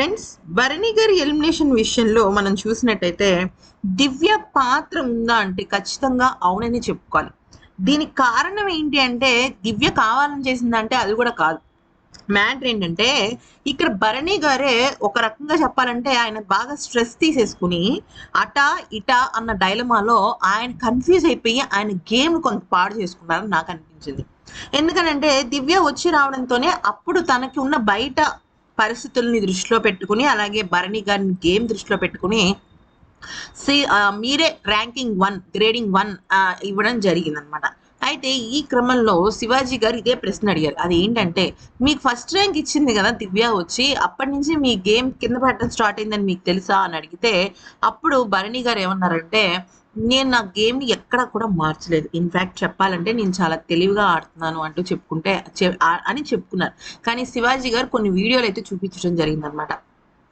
Friends Bharani గారి elimination విషయంలో మనం చూసినట్టయితే దివ్య పాత్ర ఉందా అంటే ఖచ్చితంగా అవునని చెప్పుకోవాలి. దీనికి కారణం ఏంటి అంటే దివ్య కావాలని చేసిందంటే అది కూడా కాదు. మ్యాటర్ ఏంటంటే ఇక్కడ భరణి గారే ఒక రకంగా చెప్పాలంటే ఆయన బాగా స్ట్రెస్ తీసేసుకుని అట ఇట అన్న డైలమాలో ఆయన కన్ఫ్యూజ్ అయిపోయి ఆయన గేమ్ కొంత పాడు చేసుకున్నారని నాకు అనిపించింది. ఎందుకనంటే దివ్య వచ్చి రావడంతోనే అప్పుడు తనకి ఉన్న బయట పరిస్థితుల్ని దృష్టిలో పెట్టుకుని అలాగే భరణి గారిని గేమ్ దృష్టిలో పెట్టుకుని సి మీరే ర్యాంకింగ్ వన్ గ్రేడింగ్ వన్ ఇవ్వడం జరిగిందనమాట. అయితే ఈ క్రమంలో శివాజీ గారు ఇదే ప్రశ్న అడిగారు. అది ఏంటంటే మీకు ఫస్ట్ ర్యాంక్ ఇచ్చింది కదా దివ్య వచ్చి అప్పటి నుంచి మీ గేమ్ కింద పడటం స్టార్ట్ అయిందని మీకు తెలుసా అని అడిగితే అప్పుడు భరణి గారు ఏమన్నారంటే నేను నా గేమ్ని ఎక్కడ కూడా మార్చలేదు. ఇన్ఫ్యాక్ట్ చెప్పాలంటే నేను చాలా తెలివిగా ఆడుతున్నాను అంటూ చెప్పుకుంటే అని చెప్పుకున్నారు. కానీ శివాజీ గారు కొన్ని వీడియోలు అయితే చూపించడం జరిగిందనమాట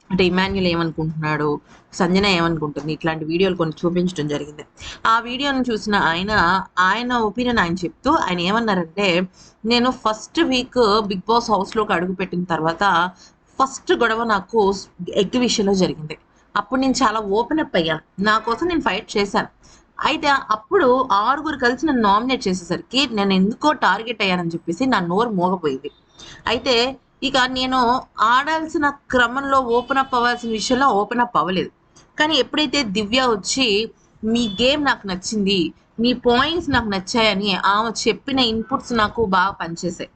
అంటే ఇమాన్యుల్ ఏమనుకుంటున్నాడు సంజన ఏమనుకుంటుంది ఇట్లాంటి వీడియోలు కొన్ని చూపించడం జరిగింది. ఆ వీడియోను చూసిన ఆయన ఆయన ఒపీనియన్ ఆయన చెప్తూ ఆయన ఏమన్నారంటే నేను ఫస్ట్ వీక్ బిగ్ బాస్ హౌస్లోకి అడుగు పెట్టిన తర్వాత ఫస్ట్ గొడవ నాకు ఎగ్జిబిషన్లో జరిగింది. అప్పుడు నేను చాలా ఓపెన్ అప్ అయ్యాను నా కోసం నేను ఫైట్ చేశాను. అయితే అప్పుడు ఆరుగురు కలిసి నన్ను నామినేట్ చేసేసరికి నేను ఎందుకో టార్గెట్ అయ్యానని చెప్పేసి నా నోరు మోగపోయింది. అయితే ఇక నేను ఆడాల్సిన క్రమంలో ఓపెన్ అప్ అవ్వాల్సిన విషయంలో ఓపెన్ అప్ అవ్వలేదు. కానీ ఎప్పుడైతే దివ్య వచ్చి మీ గేమ్ నాకు నచ్చింది మీ పాయింట్స్ నాకు నచ్చాయని ఆమె చెప్పిన ఇన్పుట్స్ నాకు బాగా పనిచేసాయి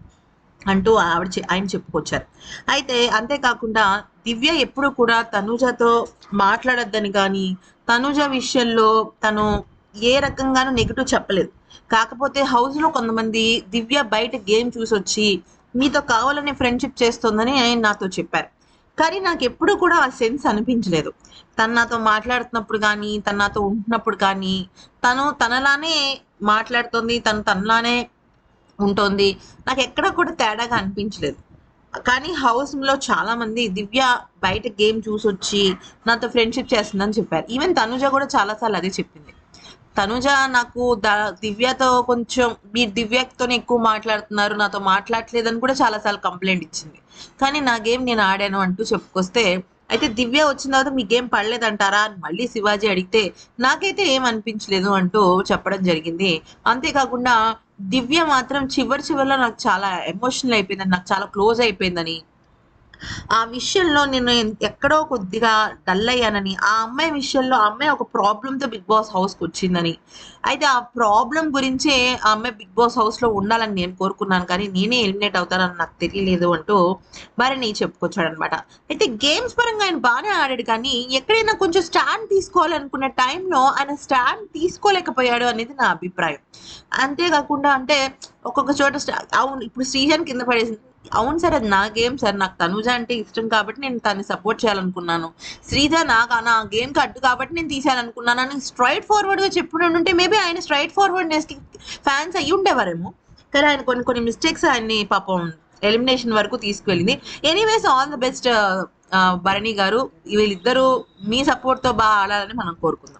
అంటూ ఆవిడ ఆయన చెప్పుకొచ్చారు. అయితే అంతేకాకుండా దివ్య ఎప్పుడు కూడా తనుజతో మాట్లాడొద్దని కానీ తనుజ విషయంలో తను ఏ రకంగానూ నెగిటివ్ చెప్పలేదు. కాకపోతే హౌస్లో లో కొంతమంది దివ్య బయట గేమ్ చూసి వచ్చి మీతో కావాలని ఫ్రెండ్షిప్ చేస్తుందని ఆయన నాతో చెప్పారు. కానీ నాకు ఎప్పుడు కూడా ఆ సెన్స్ అనిపించలేదు. తను నాతో మాట్లాడుతున్నప్పుడు కానీ తను నాతో ఉంటున్నప్పుడు కానీ తను తనలానే మాట్లాడుతుంది తను తనలానే ఉంటుంది. నాకు ఎక్కడ కూడా తేడాగా అనిపించలేదు. కానీ హౌస్లో చాలామంది చాలా మంది దివ్య బయట గేమ్ చూసి వచ్చి నాతో ఫ్రెండ్షిప్ చేస్తుందని చెప్పారు. ఈవెన్ తనుజ కూడా చాలాసార్లు అదే చెప్పింది. తనుజ నాకు ద- దివ్యతో కొంచెం మీరు దివ్యతోనే ఎక్కువ మాట్లాడుతున్నారు నాతో మాట్లాడలేదని కూడా చాలాసార్లు కంప్లైంట్ ఇచ్చింది. కానీ నా గేమ్ నేను ఆడాను అంటూ చెప్పుకొస్తే అయితే దివ్య వచ్చిన తర్వాత మీకేం పడలేదంటారా అని మళ్ళీ శివాజీ అడిగితే నాకైతే ఏం అనిపించలేదు అంటూ చెప్పడం జరిగింది. అంతేకాకుండా దివ్య మాత్రం చివరి చివరిలో నాకు చాలా ఎమోషనల్ అయిపోయిందని నాకు చాలా క్లోజ్ అయిపోయిందని ఆ విషయంలో నేను ఎక్కడో కొద్దిగా డల్ అయ్యానని ఆ అమ్మాయి విషయంలో ఆ అమ్మాయి ఒక ప్రాబ్లంతో తో బిగ్ బాస్ హౌస్కి వచ్చిందని. అయితే ఆ ప్రాబ్లం గురించే ఆ అమ్మాయి బిగ్ బాస్ హౌస్లో ఉండాలని నేను కోరుకున్నాను కానీ నేనే ఎలిమినేట్ అవుతానని నాకు తెలియలేదు అంటూ మరి నీ చెప్పుకొచ్చాడు అనమాట అయితే గేమ్స్ పరంగా ఆయన బాగానే ఆడాడు కానీ ఎక్కడైనా కొంచెం స్టాండ్ తీసుకోవాలనుకున్న టైంలో ఆయన స్టాండ్ తీసుకోలేకపోయాడు అనేది నా అభిప్రాయం. అంతేకాకుండా అంటే ఒక్కొక్క చోట స్టా- అవును ఇప్పుడు శ్రీజన్ కింద పడేసింది. అవును సార్ అది నా గేమ్ సార్. నాకు తనుజ అంటే ఇష్టం కాబట్టి నేను తను సపోర్ట్ చేయాలనుకున్నాను. శ్రీజ నాకు నా గేమ్కి అడ్డు కాబట్టి నేను తీసేయాలనుకున్నాను. అని స్ట్రైట్ ఫార్వర్డ్గా చెప్పిన ఉంటే మేబీ ఆయన స్ట్రైట్ ఫార్వర్డ్నెస్కి ఫ్యాన్స్ అయ్యి ఉండేవారేమో. కానీ ఆయన కొన్ని కొన్ని మిస్టేక్స్ ఆయన్ని పాపం ఎలిమినేషన్ వరకు తీసుకువెళ్ళింది. Anyways all the best Bharani garu. వీళ్ళిద్దరూ మీ సపోర్ట్తో బాగా ఆడాలని మనం కోరుకుందాం.